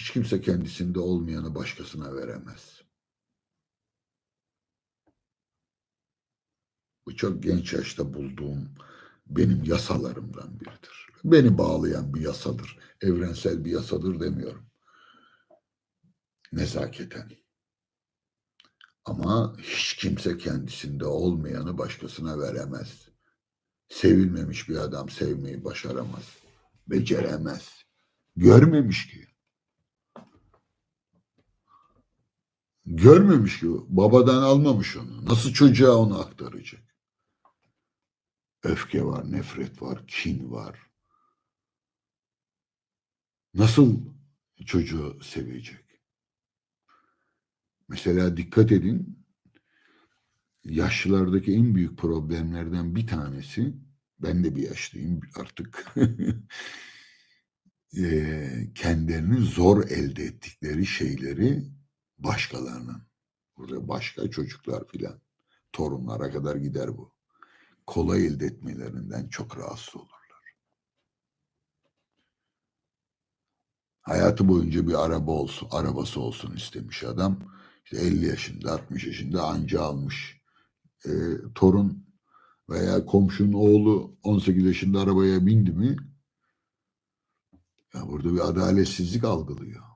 Hiç kimse kendisinde olmayanı başkasına veremez. Bu çok genç yaşta bulduğum benim yasalarımdan biridir. Beni bağlayan bir yasadır. Evrensel bir yasadır demiyorum. Nezaketen. Ama hiç kimse kendisinde olmayanı başkasına veremez. Sevilmemiş bir adam sevmeyi başaramaz. Beceremez. Görmemiş ki. Görmemiş ki. Babadan almamış onu. Nasıl çocuğa onu aktaracak? Öfke var, nefret var, kin var. Nasıl çocuğu sevecek? Mesela dikkat edin, yaşlılardaki en büyük problemlerden bir tanesi, ben de bir yaşlıyım artık, eee, kendilerini zor elde ettikleri şeyleri başkalarının, burada başka çocuklar filan, torunlara kadar gider bu. Kolay elde etmelerinden çok rahatsız olurlar. Hayatı boyunca bir araba olsun, arabası olsun istemiş adam. İşte 50 yaşında, 60 yaşında anca almış. Ee, torun veya komşunun oğlu 18 yaşında arabaya bindi mi ya burada bir adaletsizlik algılıyor.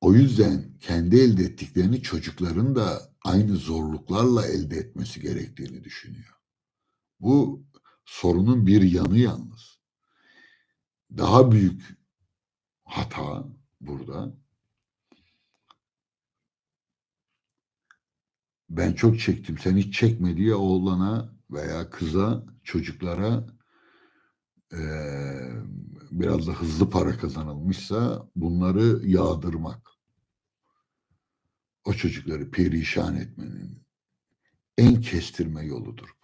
O yüzden kendi elde ettiklerini çocukların da aynı zorluklarla elde etmesi gerektiğini düşünüyor. Bu sorunun bir yanı yalnız. Daha büyük hata burada. Ben çok çektim. Sen hiç çekme diye oğlana veya kıza, çocuklara eee, biraz da hızlı para kazanılmışsa bunları yağdırmak. O çocukları perişan etmenin en kestirme yoludur.